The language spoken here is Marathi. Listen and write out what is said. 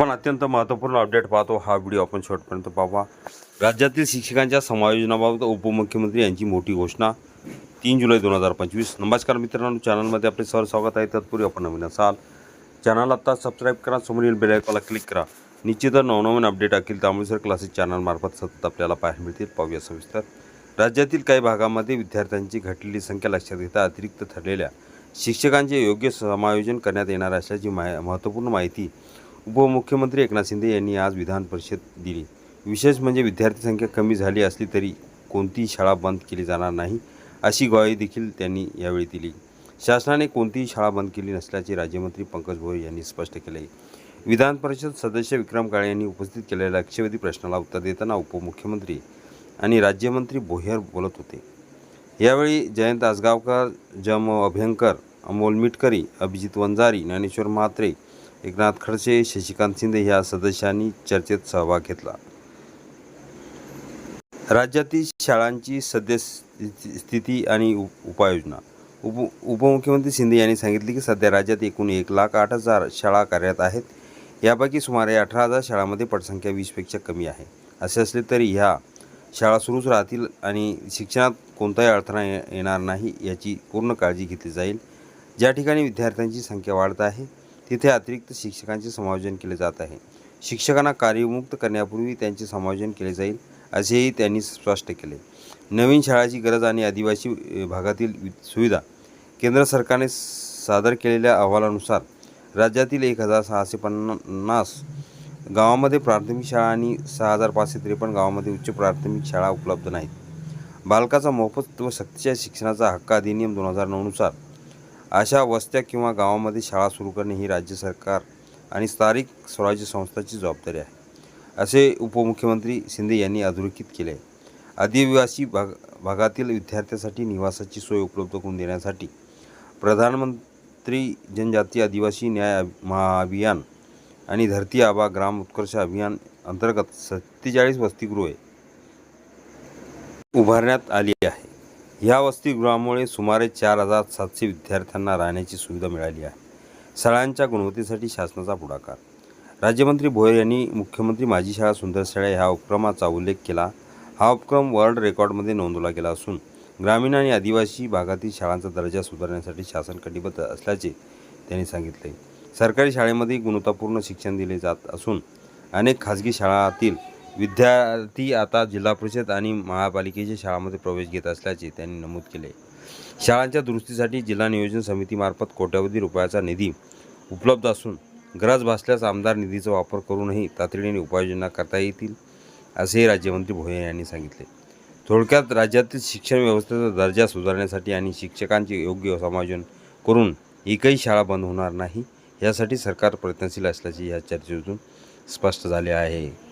आपण अत्यंत महत्त्वपूर्ण अपडेट पाहतो. हा व्हिडिओ आपण शेवटपर्यंत पाहावा राज्यातील शिक्षकांच्या समायोजनाबाबत उपमुख्यमंत्री यांची मोठी घोषणा. तीन जुलै दोन हजार पंचवीस. नमस्कार मित्रांनो. चॅनलमध्ये आपले सर स्वागत आहे. तत्पूर्वी आपण नवीन असाल. चॅनल आत्ता सबस्क्राईब करा. समोरील येईल बेलायकॉला क्लिक करा. निश्चितच नवनवीन अपडेट असतील त्यामुळे सर क्लासेस चॅनलमार्फत सतत आपल्याला पाहायला मिळतील. पाहूया सविस्तर. राज्यातील काही भागामध्ये विद्यार्थ्यांची घटलेली संख्या लक्षात घेता अतिरिक्त ठरलेल्या शिक्षकांचे योग्य समायोजन करण्यात येणार असल्याची माहि महत्त्वपूर्ण माहिती उपमुख्यमंत्री एकनाथ शिंदे यांनी आज विधान परिषद दिली. विशेष म्हणजे विद्यार्थी संख्या कमी झाली असली तरी कोणतीही शाळा बंद केली जाणार नाही अशी ग्वाही देखील त्यांनी यावेळी दिली. शासनाने कोणतीही शाळा बंद केली नसल्याचे राज्यमंत्री पंकज भोयर यांनी स्पष्ट केले. विधान परिषद सदस्य विक्रम काळे यांनी उपस्थित केलेल्या लक्षवेधी प्रश्नाला उत्तर देताना उपमुख्यमंत्री आणि राज्यमंत्री भोयर बोलत होते. यावेळी जयंत आसगावकर जम अभ्यंकर अमोल मिटकरी अभिजित वंजारी ज्ञानेश्वर म्हात्रे एकनाथ खडसे शशिकांत शिंदे ह्या सदस्यांनी चर्चेत सहभाग घेतला. राज्यातील शाळांची सद्यस्थिती स्थिती आणि उप उपाययोजना. उप उपमुख्यमंत्री शिंदे यांनी सांगितले की सध्या राज्यात एकूण एक लाख आठ हजार शाळा कार्यरत आहेत. यापैकी सुमारे अठरा हजार शाळांमध्ये पटसंख्या वीसपेक्षा कमी आहे. असे असले तरी ह्या शाळा सुरूच राहतील आणि शिक्षणात कोणताही अडथळा येणार नाही याची पूर्ण काळजी घेतली जाईल. ज्या ठिकाणी विद्यार्थ्यांची संख्या वाढत आहे तिथे अतिरिक्त शिक्षकांचे समायोजन केले जात आहे. शिक्षकांना कार्यमुक्त करण्यापूर्वी त्यांचे समायोजन केले जाईल असेही त्यांनी स्पष्ट केले. नवीन शाळाची गरज आणि आदिवासी भागातील सुविधा केंद्र सरकारने सादर केलेल्या अहवालानुसार राज्यातील एक हजार सहाशे पन्नास गावामध्ये प्राथमिक शाळा आणि सहा हजार पाचशे त्रेपन्न गावामध्ये उच्च प्राथमिक शाळा उपलब्ध नाहीत. बालकाचा मोफत व सक्तीच्या शिक्षणाचा हक्क अधिनियम दोन हजार नऊनुसार अशा वस्त्या किंवा गावामध्ये शाळा सुरू करणे ही राज्य सरकार आणि स्थानिक स्वराज्य संस्थाची जबाबदारी आहे. असे उपमुख्यमंत्री शिंदे यांनी अधोरेखित केले आहे. आदिवासी भाग भागातील विद्यार्थ्यांसाठी निवासाची सोय उपलब्ध करून देण्यासाठी प्रधानमंत्री जनजाती आदिवासी न्याय महाअभियान आणि धरती आबा ग्राम उत्कर्ष अभियान अंतर्गत सत्तेचाळीस वसतिगृहे उभारण्यात आली आहे. ह्या वसतिगृहामुळे सुमारे चार हजार सातशे विद्यार्थ्यांना राहण्याची सुविधा मिळाली आहे. शाळांच्या गुणवत्तेसाठी शासनाचा पुढाकार. राज्यमंत्री भोयर यांनी मुख्यमंत्री माझी शाळा सुंदर शाळा ह्या उपक्रमाचा उल्लेख केला. हा उपक्रम वर्ल्ड रेकॉर्डमध्ये नोंदवला गेला असून ग्रामीण आणि आदिवासी भागातील शाळांचा दर्जा सुधारण्यासाठी शासन कटिबद्ध असल्याचे त्यांनी सांगितले. सरकारी शाळेमध्ये गुणवत्तापूर्ण शिक्षण दिले जात असून अनेक खाजगी शाळांतील विद्यार्थी आता जिल्हा परिषद आणि महापालिकेच्या शाळांमध्ये प्रवेश घेत असल्याचे त्यांनी नमूद केले. शाळांच्या दुरुस्तीसाठी जिल्हा नियोजन समितीमार्फत कोट्यवधी रुपयाचा निधी उपलब्ध असून गरज भासल्यास आमदार निधीचा वापर करूनही तातडीने उपाययोजना करता येतील असेही राज्यमंत्री भोये यांनी सांगितले. थोडक्यात राज्यातील शिक्षण व्यवस्थेचा दर्जा सुधारण्यासाठी आणि शिक्षकांचे योग्य समायोजन करून एकही शाळा बंद होणार नाही यासाठी सरकार प्रयत्नशील असल्याचे या चर्चेतून स्पष्ट झाले आहे.